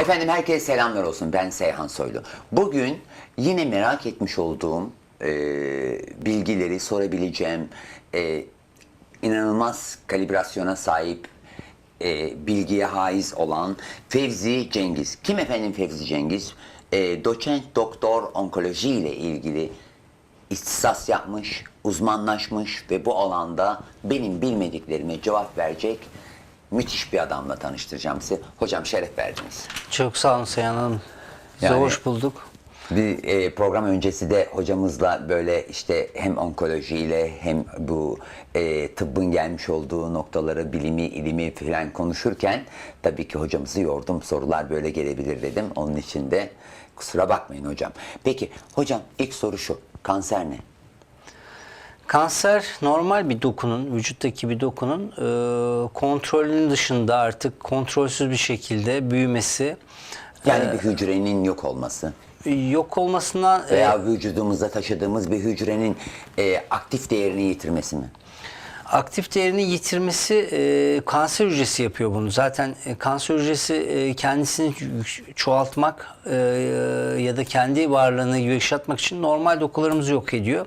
Efendim herkese selamlar olsun. Ben Seyhan Soylu. Bugün yine merak etmiş olduğum e, bilgileri sorabileceğim e, inanılmaz kalibrasyona sahip e, bilgiye haiz olan Fevzi Cengiz. Kim efendim Fevzi Cengiz? E, doçent doktor onkoloji ile ilgili ihtisas yapmış, uzmanlaşmış ve bu alanda benim bilmediklerime cevap verecek müthiş bir adamla tanıştıracağım sizi. Hocam şeref verdiniz. Çok sağ olun Seyhan Hanım. Yani- hoş bulduk. Bir e, program öncesi de hocamızla böyle işte hem onkolojiyle hem bu e, tıbbın gelmiş olduğu noktaları, bilimi, ilimi falan konuşurken tabii ki hocamızı yordum. Sorular böyle gelebilir dedim. Onun için de kusura bakmayın hocam. Peki hocam ilk soru şu. Kanser ne? Kanser normal bir dokunun, vücuttaki bir dokunun e, kontrolünün dışında artık kontrolsüz bir şekilde büyümesi, Yani bir hücrenin yok olması yok olmasından e, veya vücudumuzda taşıdığımız bir hücrenin e, aktif değerini yitirmesi mi? aktif değerini yitirmesi e, kanser hücresi yapıyor bunu. Zaten e, kanser hücresi e, kendisini çoğaltmak e, ya da kendi varlığını yaşatmak için normal dokularımızı yok ediyor.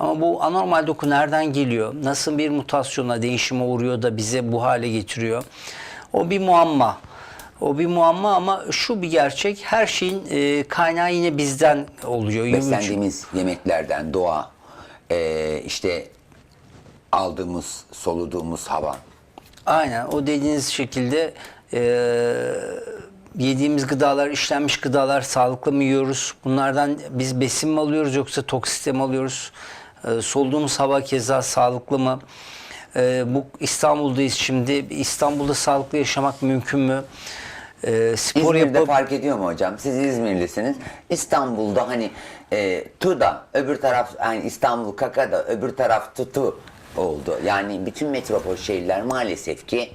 Ama bu anormal doku nereden geliyor? Nasıl bir mutasyona, değişime uğruyor da bize bu hale getiriyor? O bir muamma. O bir muamma ama şu bir gerçek. Her şeyin e, kaynağı yine bizden oluyor. Beslendiğimiz yemeklerden, doğa, e, işte aldığımız, soluduğumuz hava. Aynen o dediğiniz şekilde e, yediğimiz gıdalar, işlenmiş gıdalar sağlıklı mı yiyoruz? Bunlardan biz besin mi alıyoruz yoksa toksite mi alıyoruz? E, soluduğumuz hava keza sağlıklı mı? E, bu İstanbul'dayız şimdi. İstanbul'da sağlıklı yaşamak mümkün mü? E, spor İzmir'de yapıp fark ediyor mu hocam? Siz İzmirlisiniz. İstanbul'da hani e, Tu'da, öbür taraf hani İstanbul Kaka'da, öbür taraf Tutu oldu. Yani bütün metropol şehirler maalesef ki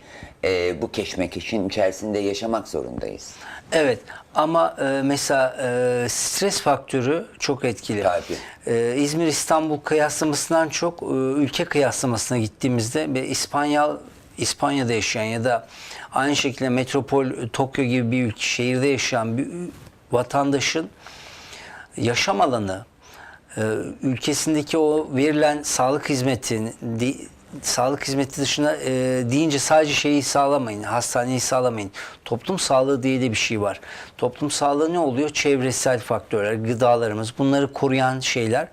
e, bu keşmekeşin içerisinde yaşamak zorundayız. Evet ama e, mesela e, stres faktörü çok etkili. Tabii. E, İzmir İstanbul kıyaslamasından çok e, ülke kıyaslamasına gittiğimizde ve İspanya İspanya'da yaşayan ya da aynı şekilde metropol e, Tokyo gibi bir ülke, şehirde yaşayan bir vatandaşın yaşam alanı, e, ülkesindeki o verilen sağlık hizmeti, di- sağlık hizmeti dışında e, deyince sadece şeyi sağlamayın, hastaneyi sağlamayın. Toplum sağlığı diye de bir şey var. Toplum sağlığı ne oluyor? Çevresel faktörler, gıdalarımız, bunları koruyan şeyler.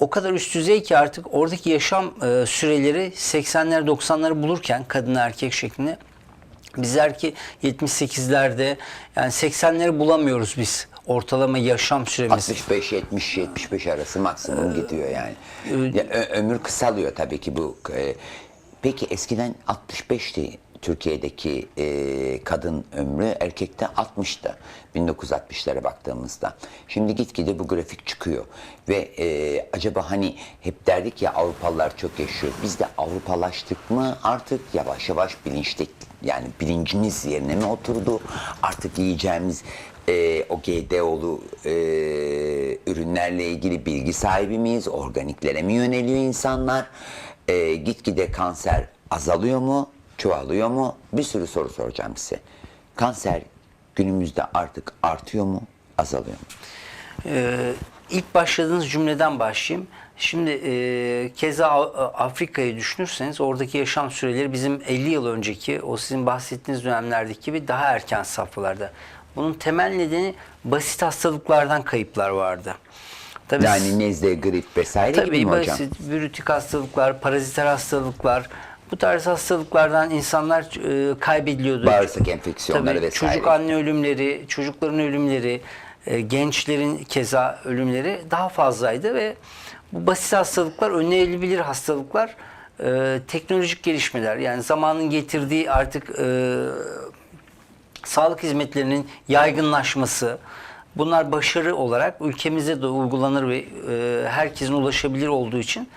O kadar üst düzey ki artık oradaki yaşam e, süreleri 80'ler 90'ları bulurken kadın erkek şeklinde Bizler ki 78'lerde yani 80'leri bulamıyoruz biz ortalama yaşam süremiz. 65 70 75 arası maksimum gidiyor yani. Ya, ö- ömür kısalıyor tabii ki bu. e, peki eskiden 65'ti Türkiye'deki e, kadın ömrü, erkekte 60'tı 1960'lara baktığımızda. Şimdi gitgide bu grafik çıkıyor ve e, acaba hani hep derdik ya Avrupalılar çok yaşıyor. Biz de Avrupalaştık mı artık yavaş yavaş bilinçlik yani bilincimiz yerine mi oturdu? Artık yiyeceğimiz e, o GDO'lu e, ürünlerle ilgili bilgi sahibi miyiz? Organiklere mi yöneliyor insanlar? E, gitgide kanser azalıyor mu? Çoğalıyor mu? Bir sürü soru soracağım size. Kanser günümüzde artık artıyor mu? Azalıyor mu? Ee, ilk başladığınız cümleden başlayayım. Şimdi e, keza Afrika'yı düşünürseniz oradaki yaşam süreleri bizim 50 yıl önceki o sizin bahsettiğiniz dönemlerdeki gibi daha erken safhalarda. Bunun temel nedeni basit hastalıklardan kayıplar vardı. Tabii Yani nezle, grip vesaire gibi Tabii mi hocam? basit virütik hastalıklar, paraziter hastalıklar, bu tarz hastalıklardan insanlar e, kaybediliyordu. Bağırsak enfeksiyonları Tabii, vesaire. Çocuk anne ölümleri, çocukların ölümleri, e, gençlerin keza ölümleri daha fazlaydı ve bu basit hastalıklar, önlenebilir hastalıklar, e, teknolojik gelişmeler yani zamanın getirdiği artık e, sağlık hizmetlerinin yaygınlaşması, bunlar başarı olarak ülkemizde de uygulanır ve e, herkesin ulaşabilir olduğu için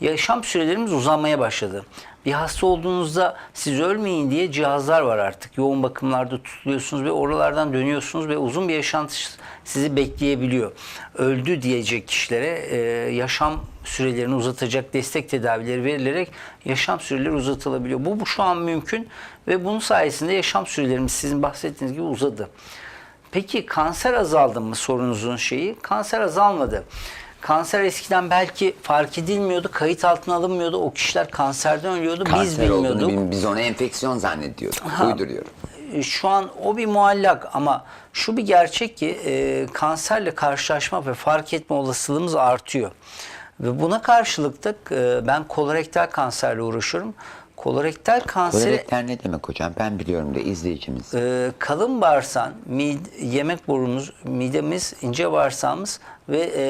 yaşam sürelerimiz uzamaya başladı. Bir hasta olduğunuzda siz ölmeyin diye cihazlar var artık. Yoğun bakımlarda tutuluyorsunuz ve oralardan dönüyorsunuz ve uzun bir yaşantı sizi bekleyebiliyor. Öldü diyecek kişilere e, yaşam sürelerini uzatacak destek tedavileri verilerek yaşam süreleri uzatılabiliyor. Bu, bu şu an mümkün ve bunun sayesinde yaşam sürelerimiz sizin bahsettiğiniz gibi uzadı. Peki kanser azaldı mı sorunuzun şeyi? Kanser azalmadı. Kanser eskiden belki fark edilmiyordu, kayıt altına alınmıyordu. O kişiler kanserden ölüyordu. biz Kanser olduğunu bilmiyorduk. bilmi- biz onu enfeksiyon zannediyorduk. Uyduruyorum. E, şu an o bir muallak ama şu bir gerçek ki e, kanserle karşılaşma ve fark etme olasılığımız artıyor. Ve buna karşılık da e, ben kolorektal kanserle uğraşıyorum. Kolorektal kanseri Kolorektal ne demek hocam? Ben biliyorum da izleyicimiz. e, kalın bağırsan, mid- yemek borumuz, midemiz, ince bağırsağımız ve e,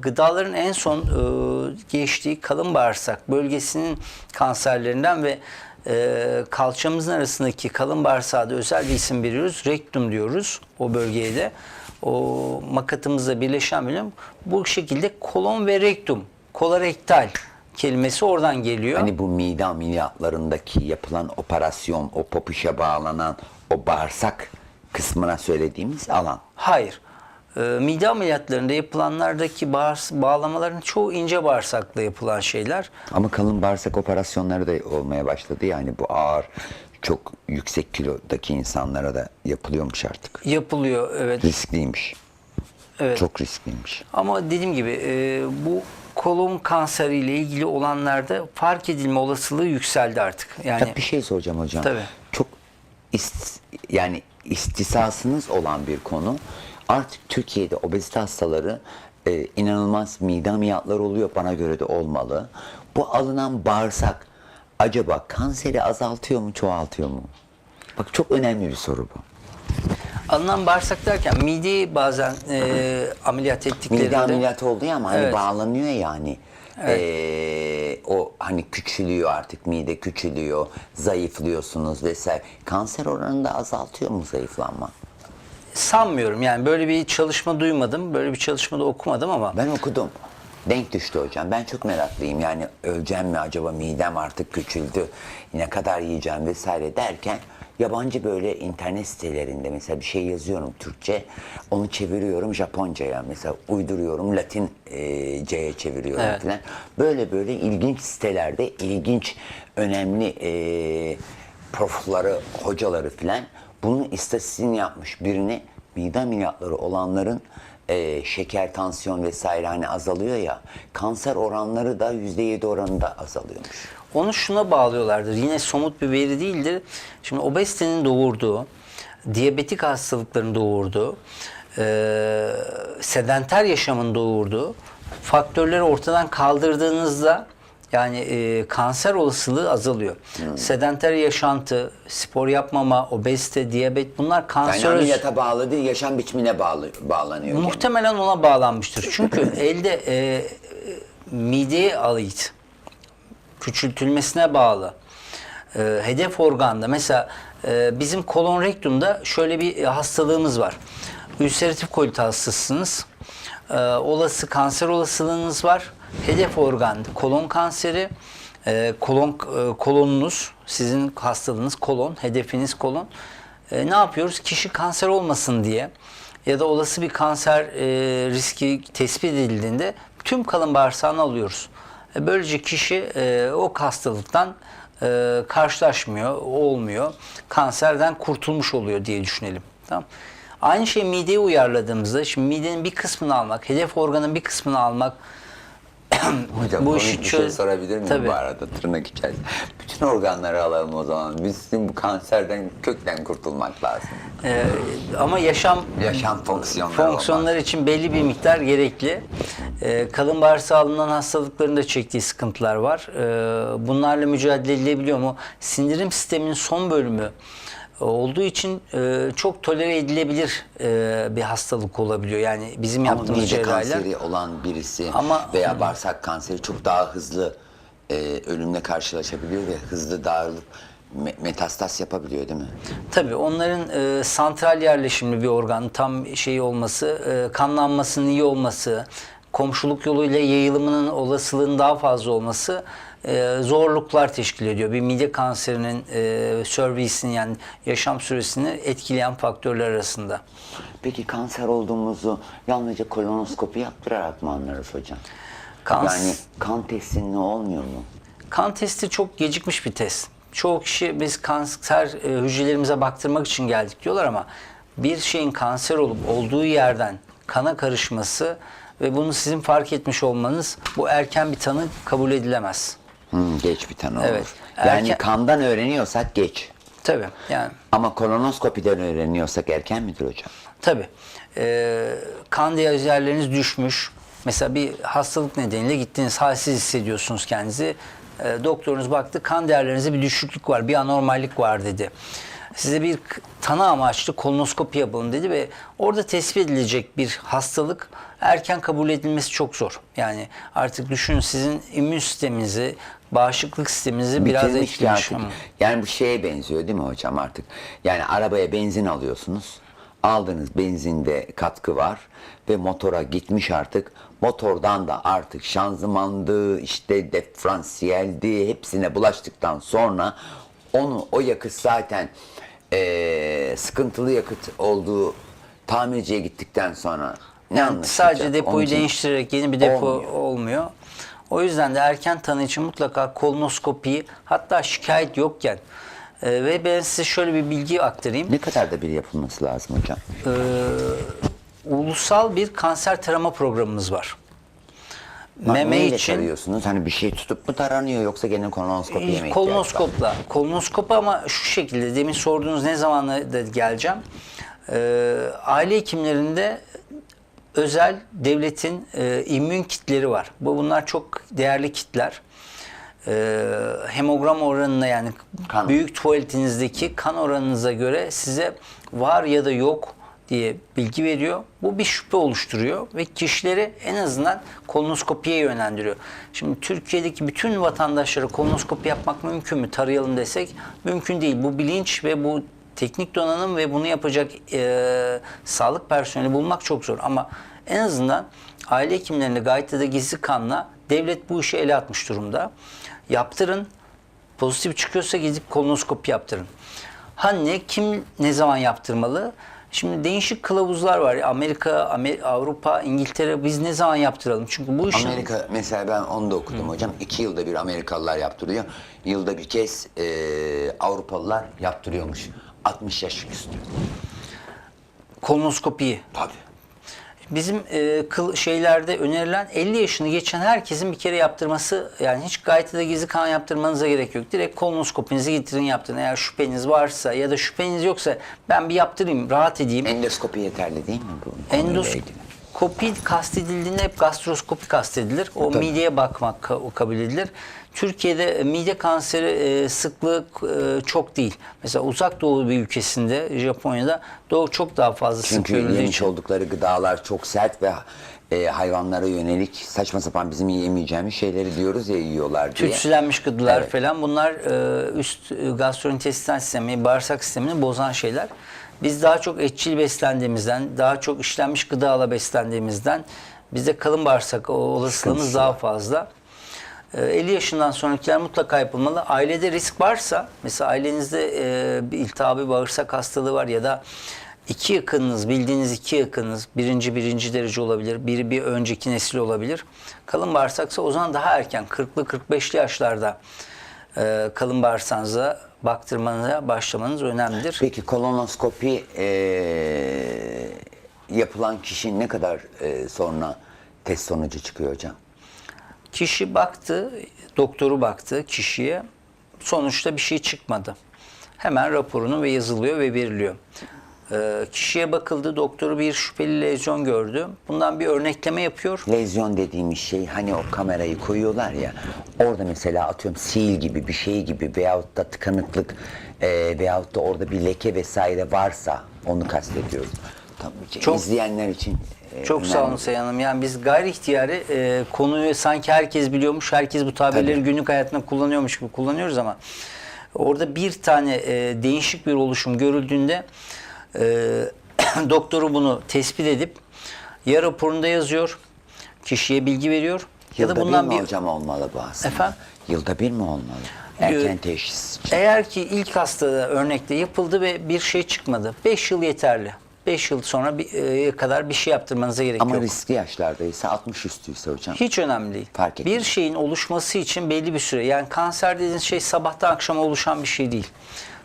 gıdaların en son e, geçtiği kalın bağırsak bölgesinin kanserlerinden ve e, kalçamızın arasındaki kalın bağırsağa da özel bir isim veriyoruz. Rektum diyoruz o bölgeye de. O makatımızla birleşen bölüm bu şekilde kolon ve rektum, kolorektal kelimesi oradan geliyor. Hani bu mide ameliyatlarındaki yapılan operasyon, o popişe bağlanan o bağırsak kısmına söylediğimiz alan. Hayır. Ee, mide ameliyatlarında yapılanlardaki bağırs bağlamaların çoğu ince bağırsakla yapılan şeyler. Ama kalın bağırsak operasyonları da olmaya başladı. Yani bu ağır, çok yüksek kilodaki insanlara da yapılıyormuş artık. Yapılıyor evet. Riskliymiş. Evet. Çok riskliymiş. Ama dediğim gibi e, bu kolon kanseriyle ilgili olanlarda fark edilme olasılığı yükseldi artık. Yani Ya bir şey soracağım hocam. Tabii. Çok ist- yani istisasınız olan bir konu. Artık Türkiye'de obezite hastaları e, inanılmaz mide ameliyatları oluyor. Bana göre de olmalı. Bu alınan bağırsak acaba kanseri azaltıyor mu, çoğaltıyor mu? Bak çok önemli bir soru bu. Alınan bağırsak derken mideyi bazen e, ameliyat ettiklerinde Mide ameliyatı oldu ya ama hani Evet. bağlanıyor yani. Ee, o hani küçülüyor artık mide küçülüyor, zayıflıyorsunuz vesaire. Kanser oranını da azaltıyor mu zayıflanma? sanmıyorum. Yani böyle bir çalışma duymadım. Böyle bir çalışmada okumadım ama Ben okudum. Denk düştü hocam. Ben çok meraklıyım. Yani öleceğim mi acaba midem artık küçüldü. Ne kadar yiyeceğim vesaire derken yabancı böyle internet sitelerinde mesela bir şey yazıyorum Türkçe. Onu çeviriyorum Japonca'ya. Mesela uyduruyorum Latince'ye çeviriyorum Evet. falan. Böyle böyle ilginç sitelerde ilginç önemli e, profları, hocaları filan bunun istatistiğini yapmış birini mide ameliyatları olanların e, şeker, tansiyon vesaire hani azalıyor ya kanser oranları da %7 oranında azalıyormuş. Onu şuna bağlıyorlardır. Yine somut bir veri değildir. Şimdi obezitenin doğurduğu, diyabetik hastalıkların doğurduğu, e, sedenter yaşamın doğurduğu faktörleri ortadan kaldırdığınızda yani e, kanser olasılığı azalıyor. Sedenter yaşantı, spor yapmama, obezite, diyabet bunlar Yani kanser ameliyata bağlı değil, yaşam biçimine bağlı, bağlanıyor. Muhtemelen ona bağlanmıştır. Çünkü elde e, e, mideye ait küçültülmesine bağlı. E, hedef organda mesela e, bizim kolon rektumda şöyle bir hastalığımız var. Ülseratif kolit hastasısınız. E, olası kanser olasılığınız var. Hedef organ kolon kanseri. E, kolon e, kolonunuz sizin hastalığınız kolon, hedefiniz kolon. E, ne yapıyoruz? Kişi kanser olmasın diye ya da olası bir kanser e, riski tespit edildiğinde tüm kalın bağırsağını alıyoruz. E, böylece kişi e, o hastalıktan e, karşılaşmıyor, olmuyor. Kanserden kurtulmuş oluyor diye düşünelim. Tamam. Aynı şey mideye uyarladığımızda, şimdi midenin bir kısmını almak, hedef organın bir kısmını almak, Hocam Bu işi bir şey çöz- sorabilir miyim Tabii. bu arada tırnak içerisinde? Bütün organları alalım o zaman. Bizim bu kanserden kökten kurtulmak lazım. e, ama yaşam Yaşam fonksiyonları fonksiyonlar için belli bir miktar gerekli. Ee, kalın bağırsağı alınan hastalıkların da çektiği sıkıntılar var. Ee, bunlarla mücadele edilebiliyor mu? Sindirim sisteminin son bölümü olduğu için e, çok tolere edilebilir e, bir hastalık olabiliyor. Yani bizim Ama yaptığımız mide cerrahiler. kanseri olan birisi Ama- veya bağırsak kanseri çok daha hızlı e, ölümle karşılaşabiliyor ve hızlı dağılıp me- metastas yapabiliyor değil mi? Tabii onların e, santral yerleşimli bir organ, tam şey olması, e, kanlanmasının iyi olması, komşuluk yoluyla yayılımının olasılığının daha fazla olması e, zorluklar teşkil ediyor. Bir mide kanserinin e, servisini yani yaşam süresini etkileyen faktörler arasında. Peki kanser olduğumuzu yalnızca kolonoskopi yaptırarak mı anlarız hocam? Kans- Yani kan testinle olmuyor mu? Kan testi çok gecikmiş bir test. Çoğu kişi biz kanser e, hücrelerimize baktırmak için geldik diyorlar ama bir şeyin kanser olup olduğu yerden kana karışması ve bunu sizin fark etmiş olmanız bu erken bir tanı kabul edilemez. Hmm, geç bir tanı olur. Evet. Yani Erken- kandan öğreniyorsak geç. Tabii yani Ama kolonoskopiden öğreniyorsak erken midir hocam? Tabii. Ee, kan değerleriniz düşmüş. Mesela bir hastalık nedeniyle gittiniz, halsiz hissediyorsunuz kendinizi. Ee, doktorunuz baktı, kan değerlerinizde bir düşüklük var, bir anormallik var dedi. Size bir tanı amaçlı kolonoskopi yapalım dedi ve orada tespit edilecek bir hastalık erken kabul edilmesi çok zor. Yani artık düşünün sizin immün sisteminizi, bağışıklık sisteminizi biraz Bitirmiş ki etkilemiş. artık. Ama Yani bu şeye benziyor değil mi hocam artık? Yani arabaya benzin alıyorsunuz. Aldığınız benzinde katkı var ve motora gitmiş artık. Motordan da artık şanzımandı, işte diferansiyeldi hepsine bulaştıktan sonra onu o yakıt zaten eee, sıkıntılı yakıt olduğu tamirciye gittikten sonra ne Yani sadece Onun depoyu için- değiştirerek yeni bir depo Olmuyor. olmuyor. O yüzden de erken tanı için mutlaka kolonoskopiyi hatta şikayet yokken e, ve ben size şöyle bir bilgi aktarayım. Ne kadar da bir yapılması lazım hocam? Ulusal bir kanser tarama programımız var. Meme neyle için tarıyorsunuz? Hani bir şey tutup mu taranıyor yoksa gene kolonoskopiye mi ihtiyaç var? kolonoskopla. Kolonoskop ama şu şekilde demin sorduğunuz ne zamana da geleceğim. Ee, aile hekimlerinde özel devletin e, immün kitleri var. Bu bunlar çok değerli kitler. Ee, hemogram oranına yani Kan. büyük tuvaletinizdeki kan oranınıza göre size var ya da yok diye bilgi veriyor. Bu bir şüphe oluşturuyor ve kişileri en azından kolonoskopiye yönlendiriyor. Şimdi Türkiye'deki bütün vatandaşlara kolonoskopi yapmak mümkün mü? Tarayalım desek mümkün değil. Bu bilinç ve bu teknik donanım ve bunu yapacak e, sağlık personeli bulmak çok zor. Ama en azından aile hekimlerinde gayet de gizli kanla devlet bu işi ele atmış durumda. Yaptırın. Pozitif çıkıyorsa gidip kolonoskopi yaptırın. Ha ne, kim ne zaman yaptırmalı? Şimdi değişik kılavuzlar var. Amerika, Amer- Avrupa, İngiltere biz ne zaman yaptıralım? Çünkü bu işin Amerika mesela ben onu da okudum hocam. İki yılda bir Amerikalılar yaptırıyor. Yılda bir kez e, Avrupalılar yaptırıyormuş. 60 yaş üstü. kolonoskopiyi Tabii. Bizim e, kıl şeylerde önerilen 50 yaşını geçen herkesin bir kere yaptırması yani hiç gayet de gizli kan yaptırmanıza gerek yok. Direkt kolonoskopinizi getirin yaptırın. Eğer şüpheniz varsa ya da şüpheniz yoksa ben bir yaptırayım rahat edeyim. Endoskopi yeterli değil mi bu? Endoskopi kastedildiğinde hep gastroskopi kastedilir. O Tabii. mideye bakmak kabul edilir. Türkiye'de mide kanseri e, sıklığı e, çok değil. Mesela uzak doğu bir ülkesinde Japonya'da doğu çok daha fazla sık Çünkü görüldüğü yemiş için. oldukları gıdalar çok sert ve e, hayvanlara yönelik saçma sapan bizim yiyemeyeceğimiz şeyleri diyoruz ya yiyorlar diye. Tütsülenmiş gıdalar Evet. falan bunlar e, üst e, gastrointestinal sistemi, bağırsak sistemini bozan şeyler. Biz daha çok etçil beslendiğimizden, daha çok işlenmiş gıdayla beslendiğimizden bizde kalın bağırsak o- olasılığımız Sıkıntısı daha var. fazla. E, 50 yaşından sonrakiler mutlaka yapılmalı. Ailede risk varsa, mesela ailenizde e, bir iltihabi bağırsak hastalığı var ya da iki yakınınız, bildiğiniz iki yakınınız, birinci birinci derece olabilir, biri bir önceki nesil olabilir. Kalın bağırsaksa o zaman daha erken, 40'lı 45'li yaşlarda e, kalın bağırsağınıza baktırmanıza başlamanız önemlidir. Peki kolonoskopi e, yapılan kişi ne kadar e, sonra test sonucu çıkıyor hocam? Kişi baktı, doktoru baktı kişiye. Sonuçta bir şey çıkmadı. Hemen raporunu ve yazılıyor ve veriliyor. Ee, kişiye bakıldı, doktoru bir şüpheli lezyon gördü. Bundan bir örnekleme yapıyor. Lezyon dediğimiz şey hani o kamerayı koyuyorlar ya orada mesela atıyorum sil gibi bir şey gibi veyahut da tıkanıklık e, veyahut da orada bir leke vesaire varsa onu kastediyorum. Tabii Çok- izleyenler için e, Çok sağ olun Sayın Hanım. Yani biz gayri ihtiyari e, konuyu sanki herkes biliyormuş, herkes bu tabirleri Tabii. günlük hayatında kullanıyormuş gibi kullanıyoruz ama orada bir tane e, değişik bir oluşum görüldüğünde e, doktoru bunu tespit edip ya raporunda yazıyor, kişiye bilgi veriyor ya Yılda da bundan bir mi bir hocam olmalı bu aslında? Efendim? Yılda bir mi olmalı? Erken teşhis için. Eğer ki ilk hastada örnekte yapıldı ve bir şey çıkmadı. 5 yıl yeterli. 5 yıl sonra bir, e, kadar bir şey yaptırmanıza gerek Ama yok. riskli yaşlardaysa 60 üstüyse hocam. Hiç önemli değil. Fark etmez. bir şeyin oluşması için belli bir süre. Yani kanser dediğiniz şey sabahtan akşama oluşan bir şey değil.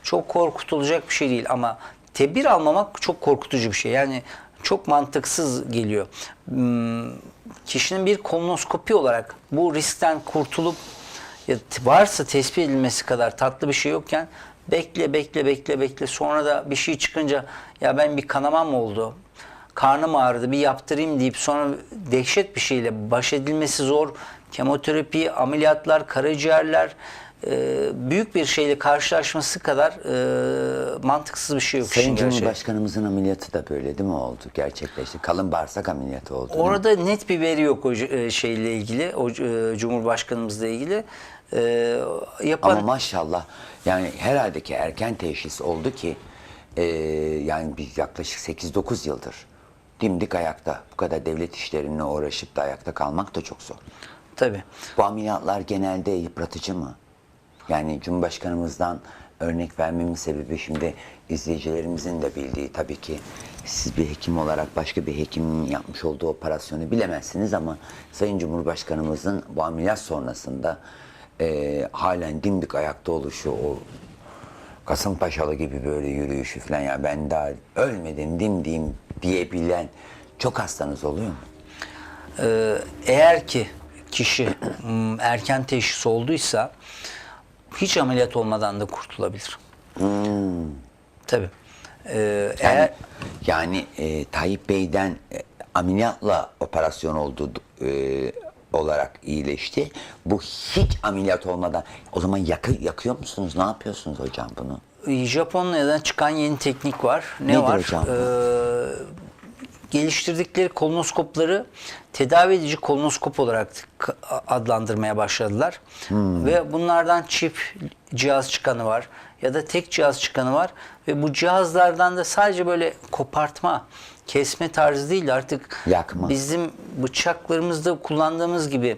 Çok korkutulacak bir şey değil ama tedbir almamak çok korkutucu bir şey. Yani çok mantıksız geliyor. Hmm, Kişinin bir kolonoskopi olarak bu riskten kurtulup ya varsa tespit edilmesi kadar tatlı bir şey yokken bekle bekle bekle bekle sonra da bir şey çıkınca ya ben bir kanamam oldu? Karnım ağrıdı bir yaptırayım deyip sonra dehşet bir şeyle baş edilmesi zor. Kemoterapi, ameliyatlar, karaciğerler e, büyük bir şeyle karşılaşması kadar e, mantıksız bir şey yok. Sayın işin gerçeği. Cumhurbaşkanımızın ameliyatı da böyle değil mi oldu? Gerçekleşti. Kalın bağırsak ameliyatı oldu. değil mi? Orada net bir veri yok o e, şeyle ilgili, o e, Cumhurbaşkanımızla ilgili. E, yapan Ama maşallah yani herhalde ki erken teşhis oldu ki e, yani bir yaklaşık 8-9 yıldır dimdik ayakta. Bu kadar devlet işlerine uğraşıp da ayakta kalmak da çok zor. tabii. Bu ameliyatlar genelde yıpratıcı mı? Yani Cumhurbaşkanımızdan örnek vermemin sebebi şimdi izleyicilerimizin de bildiği tabii ki siz bir hekim olarak başka bir hekimin yapmış olduğu operasyonu bilemezsiniz ama Sayın Cumhurbaşkanımızın bu ameliyat sonrasında e, halen dimdik ayakta oluşu, o Kasımpaşalı gibi böyle yürüyüşü falan ya ben daha ölmedim dimdiyim diyebilen çok hastanız oluyor mu? Ee, eğer ki kişi hmm, erken teşhis olduysa hiç ameliyat olmadan da kurtulabilir. Tabii. Ee, Yani, eğer yani e, Tayyip Bey'den e, ameliyatla operasyon olduğu e, olarak iyileşti. Bu hiç ameliyat olmadan o zaman yakı, yakıyor musunuz? Ne yapıyorsunuz hocam bunu? Japonya'dan çıkan yeni teknik var. Ne Nedir var? hocam? Ee, geliştirdikleri kolonoskopları tedavi edici kolonoskop olarak adlandırmaya başladılar. Hmm. Ve bunlardan çift cihaz çıkanı var ya da tek cihaz çıkanı var ve bu cihazlardan da sadece böyle kopartma, kesme tarzı değil artık Yakma. bizim bıçaklarımızda kullandığımız gibi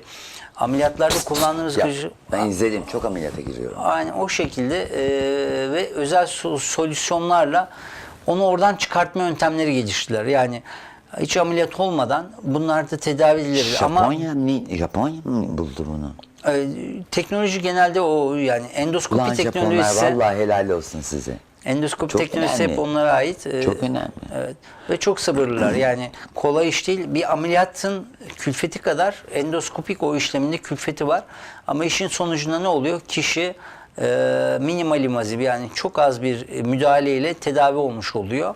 ameliyatlarda kullandığımız Ya, gibi ben izledim. Çok ameliyata giriyorum. Aynı o şekilde e, ve özel sol- solüsyonlarla onu oradan çıkartma yöntemleri geliştirdiler. Yani hiç ameliyat olmadan bunlar da tedavi edilebilir. Ama Japonya mı, Japonya mı buldu bunu? e, teknoloji genelde o yani endoskopi Ulan Japonlar teknolojisi vallahi helal olsun size. Endoskopi Çok teknolojisi hep önemli. onlara ait. E, Çok önemli. Evet. Ve çok sabırlılar. Yani kolay iş değil. Bir ameliyatın külfeti kadar endoskopik o işleminde külfeti var. Ama işin sonucunda ne oluyor? Kişi e, minimal invazif yani çok az bir e, müdahaleyle tedavi olmuş oluyor.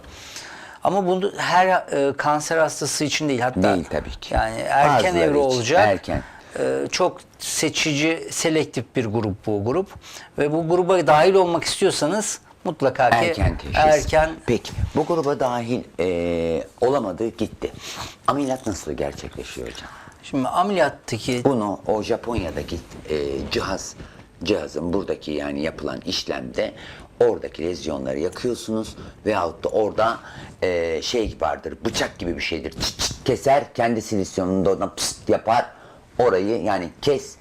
Ama bunu her e, kanser hastası için değil. Hatta Değil tabii ki. Yani erken Bazıları evre için, olacak. erken. E, çok seçici, selektif bir grup bu grup. Ve bu gruba dahil olmak istiyorsanız mutlaka ki Erken teşhis. erken Peki bu gruba dahil e, olamadı gitti. Ameliyat nasıl gerçekleşiyor hocam? Şimdi ameliyattaki Bunu o Japonya'daki e, cihaz cihazın buradaki yani yapılan işlemde oradaki lezyonları yakıyorsunuz veyahut da orada e, şey vardır bıçak gibi bir şeydir çıt çıt keser kendi silisyonunu da oradan pıst yapar orayı yani kes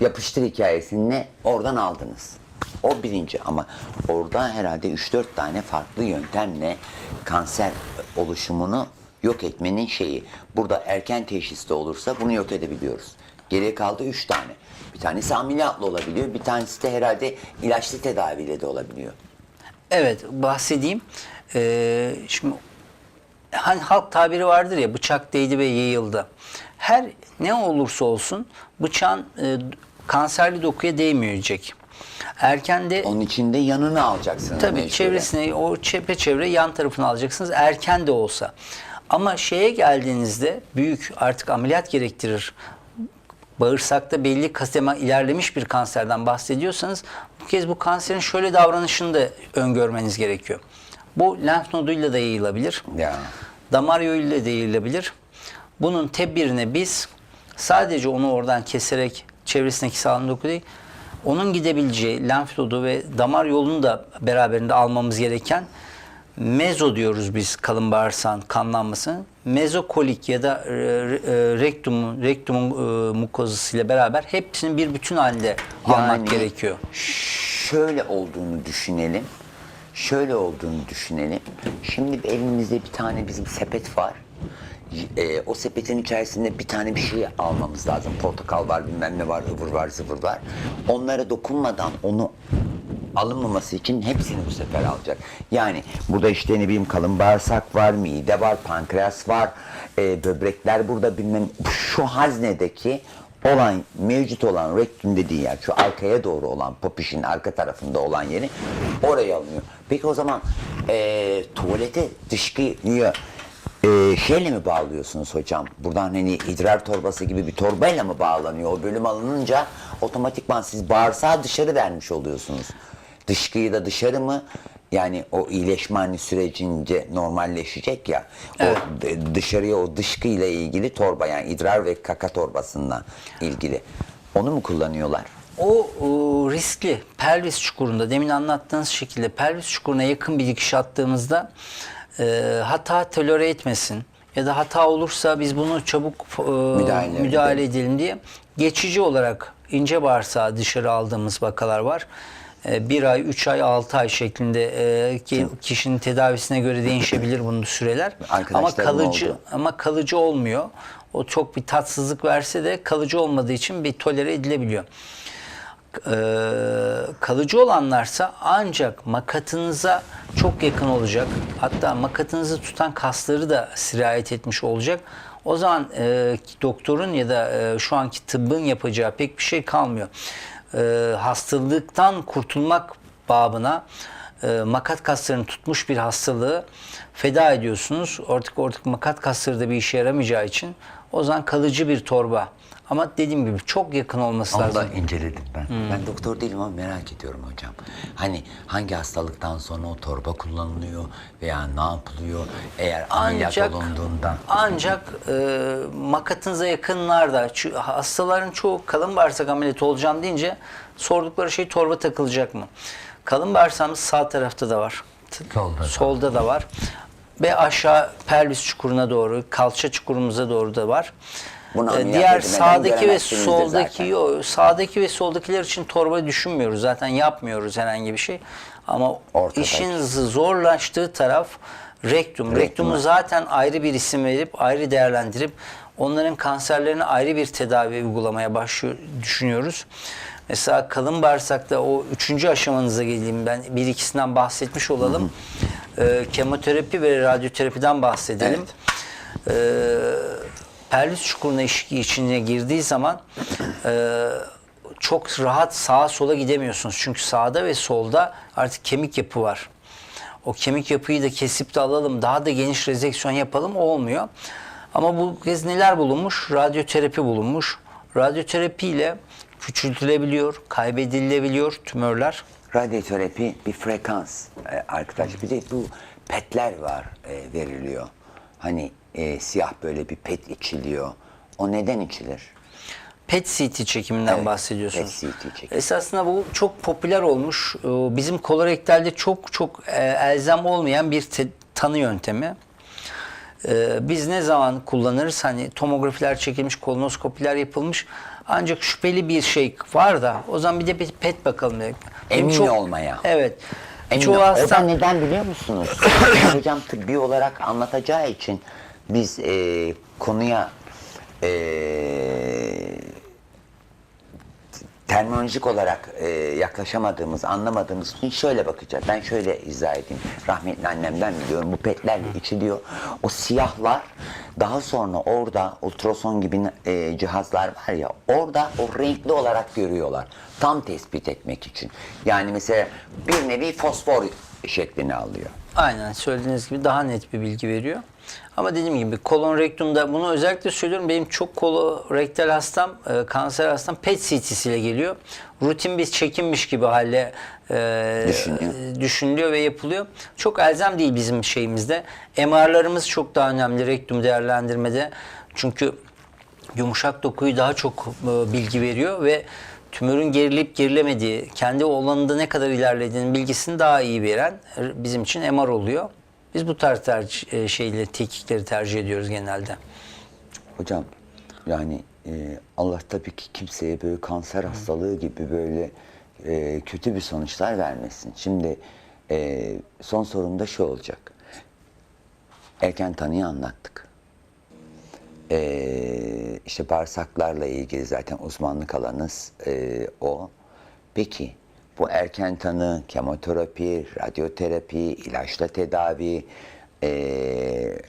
yapıştır hikayesini oradan aldınız. O birinci ama orada herhalde 3-4 tane farklı yöntemle kanser oluşumunu yok etmenin şeyi. Burada erken teşhiste olursa bunu yok edebiliyoruz. Geriye kaldı üç tane. Bir tanesi ameliyatla olabiliyor. Bir tanesi de herhalde ilaçlı tedaviyle de olabiliyor. evet bahsedeyim. Ee, şimdi hani halk tabiri vardır ya bıçak değdi ve yayıldı. Her ne olursa olsun bıçağın e, kanserli dokuya değmeyecek. Erken de Onun için de yanını alacaksınız. Tabii mecburen. çevresine o çepeçevre yan tarafını alacaksınız erken de olsa. Ama şeye geldiğinizde büyük artık ameliyat gerektirir. Bağırsakta belli kasema ilerlemiş bir kanserden bahsediyorsanız bu kez bu kanserin şöyle davranışını da öngörmeniz gerekiyor. Bu lenf noduyla da yayılabilir. Ya. Damar yoluyla da yayılabilir. Bunun tedbirine biz sadece onu oradan keserek çevresindeki sağlam doku değil, onun gidebileceği lenf nodu ve damar yolunu da beraberinde almamız gereken mezo diyoruz biz kalın bağırsağın kanlanmasını. Mezokolik ya da e, e, rektumun, rektumun e, mukozası ile beraber hepsinin bir bütün halinde almak gerekiyor. Şöyle olduğunu düşünelim. Şöyle olduğunu düşünelim. Şimdi elimizde bir tane bizim sepet var. E, o sepetin içerisinde bir tane bir şey almamız lazım. Portakal var, bilmem ne var, ıvır var, zıvır var. Onlara dokunmadan onu alınmaması için hepsini bu sefer alacak. Yani burada işte ne bileyim kalın bağırsak var, mide var, pankreas var, e, böbrekler burada bilmem şu haznedeki olan mevcut olan rektum dediği yer şu arkaya doğru olan popişin arka tarafında olan yeri oraya alınıyor. Peki o zaman e, tuvalete dışkıyı e, şeyle mi bağlıyorsunuz hocam? Buradan hani idrar torbası gibi bir torbayla mı bağlanıyor? O bölüm alınınca otomatikman siz bağırsağı dışarı vermiş oluyorsunuz. Dışkıyı da dışarı mı? Yani o iyileşme hani sürecince normalleşecek ya. O d- dışarıya o dışkıyla ilgili torba yani idrar ve kaka torbasından ilgili. Onu mu kullanıyorlar? O, o riskli pelvis çukurunda demin anlattığınız şekilde pelvis çukuruna yakın bir dikiş attığımızda e, hata tolere etmesin ya da hata olursa biz bunu çabuk e, Müdahale müdahale, edelim diye geçici olarak ince bağırsağı dışarı aldığımız vakalar var. E, bir ay, üç ay, altı ay şeklinde e, ki kişinin tedavisine göre değişebilir bunun süreler. Ama kalıcı oldu. ama kalıcı olmuyor. O çok bir tatsızlık verse de kalıcı olmadığı için bir tolere edilebiliyor. Ee, kalıcı olanlarsa ancak makatınıza çok yakın olacak. Hatta makatınızı tutan kasları da sirayet etmiş olacak. O zaman e, doktorun ya da e, şu anki tıbbın yapacağı pek bir şey kalmıyor. E, hastalıktan kurtulmak babına e, makat kaslarını tutmuş bir hastalığı feda ediyorsunuz. Artık artık makat kasları da bir işe yaramayacağı için o zaman kalıcı bir torba. Ama dediğim gibi çok yakın olması Onu lazım. da inceledim ben. Ben doktor değilim ama merak ediyorum hocam. Hani hangi hastalıktan sonra o torba kullanılıyor veya ne yapılıyor eğer ameliyat Ancak olunduğunda. ancak e, makatınıza yakınlarda çü- hastaların çoğu kalın bağırsak ameliyatı olacağım deyince sordukları şey torba takılacak mı? Kalın bağırsağımız sağ tarafta da var. Solda da. Solda da var. Ve aşağı pelvis çukuruna doğru, kalça çukurumuza doğru da var. Bunu E, ameliyat diğer sağdaki ve soldaki zaten. sağdaki ve soldakiler için torba düşünmüyoruz. Zaten yapmıyoruz herhangi bir şey. Ama Ortadaki. işin zorlaştığı taraf rektum. Rektumu zaten ayrı bir isim verip ayrı değerlendirip onların kanserlerine ayrı bir tedavi uygulamaya başlıyor düşünüyoruz. Mesela kalın bağırsakta o üçüncü aşamanıza geleyim ben bir ikisinden bahsetmiş olalım. Ee, kemoterapi ve radyoterapiden bahsedelim. Ee, pelvis çukuruna işi içine girdiği zaman e, çok rahat sağa sola gidemiyorsunuz. Çünkü sağda ve solda artık kemik yapı var. O kemik yapıyı da kesip de alalım, daha da geniş rezeksiyon yapalım olmuyor. Ama bu kez neler bulunmuş? Radyoterapi bulunmuş. Radyoterapi ile küçültülebiliyor, kaybedilebiliyor tümörler. Radyoterapi bir frekans e, arkadaş. Bir de bu petler var e, veriliyor. Hani e, siyah böyle bir pet içiliyor. O neden içilir? PET-CT çekiminden Evet, bahsediyorsunuz. PET-CT çekimi. Esasında bu çok popüler olmuş. Ee, Bizim kolorektalde çok çok e, elzem olmayan bir tanı yöntemi. Ee, Biz ne zaman kullanırız? Hani tomografiler çekilmiş, kolonoskopiler yapılmış. Ancak şüpheli bir şey var da o zaman bir de bir PET bakalım dedik. Emin çok- olmaya. Evet. Emin Çoğu ol- O da hasta neden biliyor musunuz? Hocam tıbbi olarak anlatacağı için biz e, konuya e, terminolojik olarak e, yaklaşamadığımız, anlamadığımız için şöyle bakacağız. Ben şöyle izah edeyim. Rahmetli annemden biliyorum. Bu petlerle içiliyor. O siyahlar daha sonra orada ultrason gibi e, cihazlar var ya orada o renkli olarak görüyorlar. Tam tespit etmek için. Yani mesela bir nevi fosfor şeklini alıyor. Aynen söylediğiniz gibi daha net bir bilgi veriyor. Ama dediğim gibi kolon rektumda bunu özellikle söylüyorum. Benim çok kolorektal hastam, e, kanser hastam PET CT'siyle geliyor. Rutin bir çekimmiş gibi hale e, Düşünüyor. düşünülüyor ve yapılıyor. Çok elzem değil bizim şeyimizde. MR'larımız çok daha önemli rektum değerlendirmede. Çünkü yumuşak dokuyu daha çok e, bilgi veriyor ve tümörün gerilip gerilemediği, kendi olanında ne kadar ilerlediğinin bilgisini daha iyi veren e, bizim için MR oluyor. Biz bu tarz tercih, e, şeyle teknikleri tercih ediyoruz genelde. Hocam yani e, Allah tabii ki kimseye böyle kanser hastalığı gibi böyle e, kötü bir sonuçlar vermesin. Şimdi e, son sorum da şu olacak. Erken tanıyı anlattık. E, işte bağırsaklarla ilgili zaten uzmanlık alanınız e, o. Peki bu erken tanı, kemoterapi, radyoterapi, ilaçla tedavi, eee,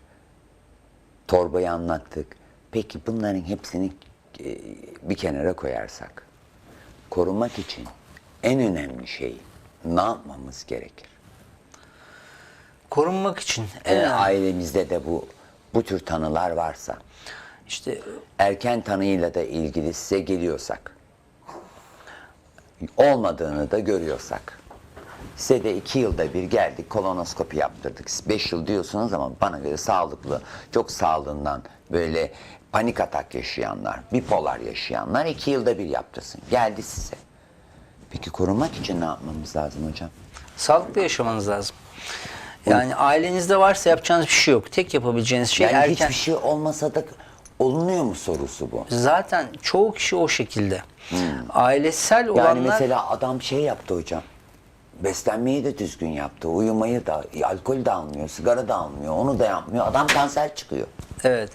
torbayı anlattık. Peki bunların hepsini e, bir kenara koyarsak, korunmak için en önemli şey ne yapmamız gerekir? Korunmak için en önemli- ailemizde de bu bu tür tanılar varsa, işte erken tanıyla da ilgili size geliyorsak, olmadığını da görüyorsak, size de iki yılda bir geldik kolonoskopi yaptırdık. Siz beş yıl diyorsunuz ama bana göre sağlıklı, çok sağlığından böyle panik atak yaşayanlar, bipolar yaşayanlar iki yılda bir yaptırsın. Geldi size. Peki korunmak için ne yapmamız lazım hocam? sağlıklı yaşamanız lazım. Yani ailenizde varsa yapacağınız bir şey yok. Tek yapabileceğiniz şey Yani erken. hiçbir şey olmasa da olunuyor mu sorusu bu? Zaten çoğu kişi o şekilde. Ailesel Hmm. Yani olanlar mesela adam şey yaptı hocam. Beslenmeyi de düzgün yaptı. Uyumayı da, alkol de almıyor, sigara da almıyor, onu da yapmıyor. Adam kanser çıkıyor. evet.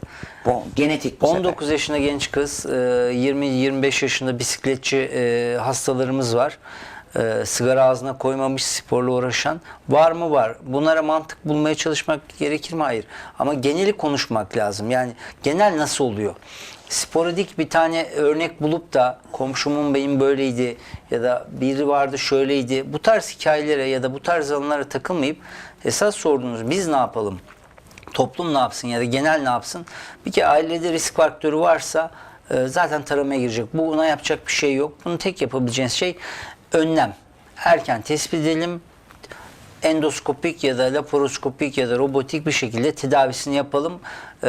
Bu genetik bu 19 yaşında genç kız, e, 20-25 yaşında bisikletçi e, hastalarımız var. E, Sigara ağzına koymamış, sporla uğraşan. Var mı? Var. Bunlara mantık bulmaya çalışmak gerekir mi? Hayır. Ama geneli konuşmak lazım. Yani genel nasıl oluyor? Sporadik bir tane örnek bulup da komşumun benim böyleydi ya da biri vardı şöyleydi. Bu tarz hikayelere ya da bu tarz alanlara takılmayıp esas sorduğunuz biz ne yapalım? toplum ne yapsın ya da genel ne yapsın? Bir kere ailede risk faktörü varsa e, zaten taramaya girecek. Bu ona yapacak bir şey yok. Bunu tek yapabileceğiniz şey önlem. Erken tespit edelim. Endoskopik ya da laparoskopik ya da robotik bir şekilde tedavisini yapalım. E,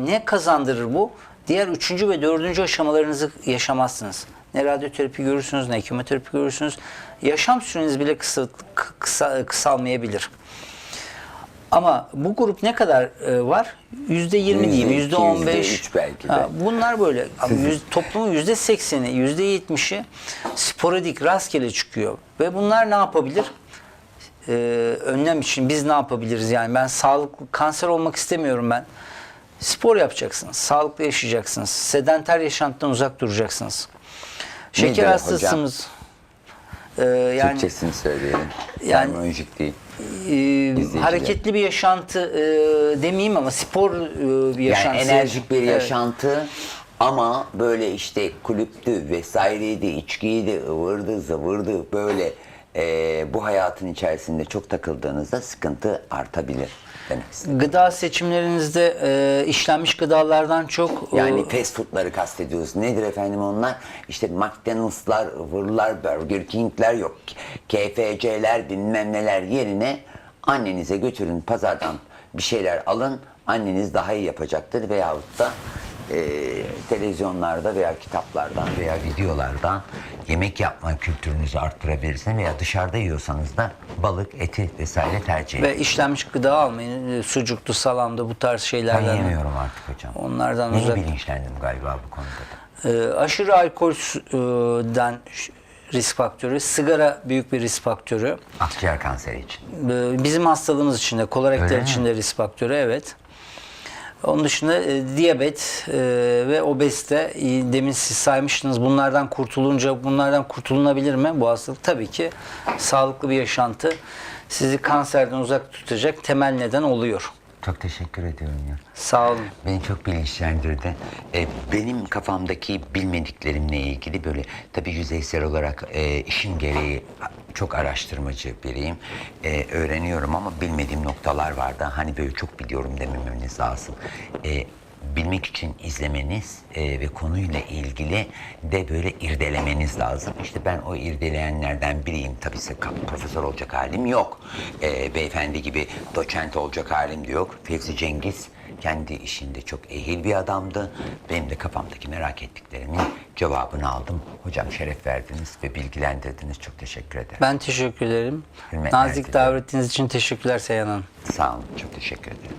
ne kazandırır bu? Diğer üçüncü ve dördüncü aşamalarınızı yaşamazsınız. Ne radyoterapi görürsünüz, ne kemoterapi görürsünüz. Yaşam süreniz bile kısa, kısa, kısalmayabilir. Ama bu grup ne kadar e, var? Yüzde yirmi diyeyim, Yüzde on beş. belki de. Ha, Bunlar böyle. Ama yüz- toplumun yüzde sekseni, yüzde yetmişi sporadik, rastgele çıkıyor. Ve bunlar ne yapabilir? Ee, önlem için biz ne yapabiliriz? Yani ben sağlıklı, kanser olmak istemiyorum ben. Spor yapacaksınız, sağlıklı yaşayacaksınız, sedanter yaşantıdan uzak duracaksınız. Şeker Nedir hocam? hastasımız. Ee, yani Türkçesini söyleyelim. Yani- Terminolojik değil. E, hareketli bir yaşantı e, demeyeyim ama spor e, bir Yani yaşantı. enerjik bir Evet. yaşantı ama böyle işte kulüptü vesaireydi, içkiydi, ıvırdı, zıvırdı böyle eee, bu hayatın içerisinde çok takıldığınızda sıkıntı artabilir demek istedim. Gıda seçimlerinizde e, işlenmiş gıdalardan çok e, Yani fast foodları kastediyoruz. Nedir efendim onlar? İşte McDonald'slar, ıvırlar, Burger King'ler yok. KFC'ler bilmem neler yerine annenize götürün pazardan bir şeyler alın. Anneniz daha iyi yapacaktır veyahut da e, televizyonlarda veya kitaplardan veya videolardan yemek yapma kültürünüzü arttırabilirsiniz veya dışarıda yiyorsanız da balık, eti vesaire tercih edin. ve işlenmiş gıda almayın. E, Sucuklu, salamda bu tarz Ben şeylerden. yemiyorum artık hocam. Onlardan Yeni uzak. bilinçlendim galiba bu konuda da. E, aşırı alkolden risk faktörü, sigara büyük bir risk faktörü. Akciğer kanseri için. Ee, Bizim hastalığımız için de, mi? için de risk faktörü evet. Onun dışında e, diyabet e, ve obezite e, demin siz saymıştınız bunlardan kurtulunca bunlardan kurtulunabilir mi bu hastalık? Tabii ki sağlıklı bir yaşantı sizi kanserden uzak tutacak temel neden oluyor. Çok teşekkür ediyorum ya. Sağ olun. Beni çok bilinçlendirdi. Ee, benim kafamdaki bilmediklerimle ilgili böyle tabii yüzeysel olarak e, işim gereği çok araştırmacı biriyim. Ee, öğreniyorum ama bilmediğim noktalar vardı. Hani böyle çok biliyorum dememeniz lazım. Ee, bilmek için izlemeniz e, ve konuyla ilgili de böyle irdelemeniz lazım. İşte ben o irdeleyenlerden biriyim. Tabii profesör olacak halim yok. E, beyefendi gibi doçent olacak halim de yok. Fevzi Cengiz kendi işinde çok ehil bir adamdı. Benim de kafamdaki merak ettiklerimin cevabını aldım. Hocam şeref verdiniz ve bilgilendirdiniz. Çok teşekkür ederim. Ben teşekkür ederim. Hürmetler Nazik dilerim. davetiniz için teşekkürler Seyhan Hanım. Sağ olun. Çok teşekkür ederim.